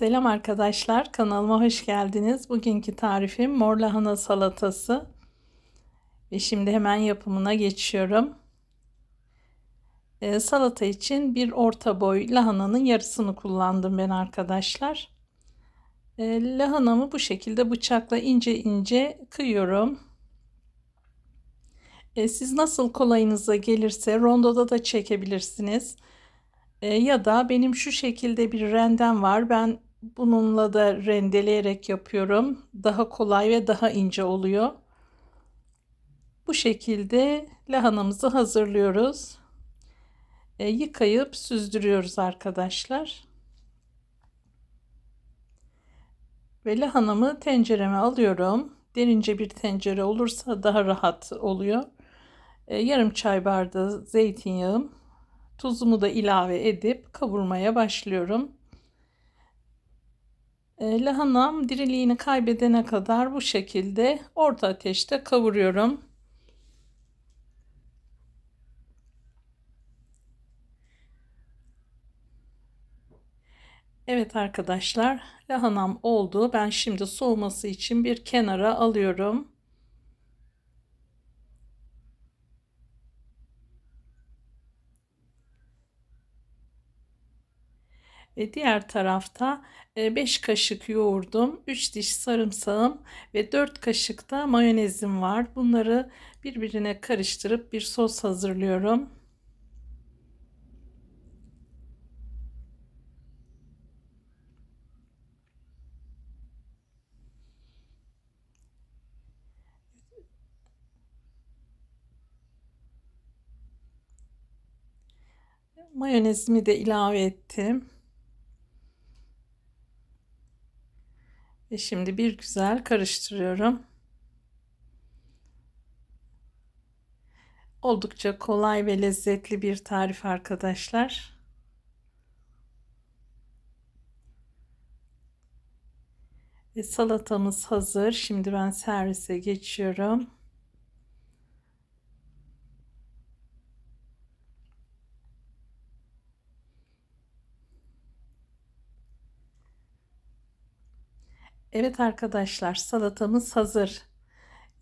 Selam arkadaşlar, kanalıma hoş geldiniz. Bugünkü tarifim mor lahana salatası. Ve şimdi hemen yapımına geçiyorum. Ee, salata için bir orta boy lahananın yarısını kullandım ben arkadaşlar. Ee, lahanamı bu şekilde bıçakla ince ince kıyıyorum. Ee, siz nasıl kolayınıza gelirse rondoda da çekebilirsiniz. Ee, ya da benim şu şekilde bir rendem var. Ben bununla da rendeleyerek yapıyorum. Daha kolay ve daha ince oluyor. Bu şekilde lahanamızı hazırlıyoruz. E, yıkayıp süzdürüyoruz arkadaşlar. Ve lahanamı tencereme alıyorum. Derince bir tencere olursa daha rahat oluyor. E, yarım çay bardağı zeytinyağım. Tuzumu da ilave edip kavurmaya başlıyorum. E, lahanam diriliğini kaybedene kadar bu şekilde orta ateşte kavuruyorum. Evet arkadaşlar lahanam oldu. Ben şimdi soğuması için bir kenara alıyorum. Ve diğer tarafta 5 e, kaşık yoğurdum, 3 diş sarımsağım ve 4 kaşık da mayonezim var. Bunları birbirine karıştırıp bir sos hazırlıyorum. Mayonezimi de ilave ettim. Ve şimdi bir güzel karıştırıyorum. Oldukça kolay ve lezzetli bir tarif arkadaşlar. Ve salatamız hazır. Şimdi ben servise geçiyorum. Evet arkadaşlar salatamız hazır.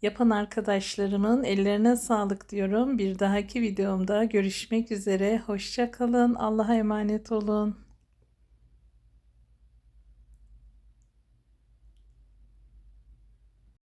Yapan arkadaşlarımın ellerine sağlık diyorum. Bir dahaki videomda görüşmek üzere. Hoşça kalın. Allah'a emanet olun.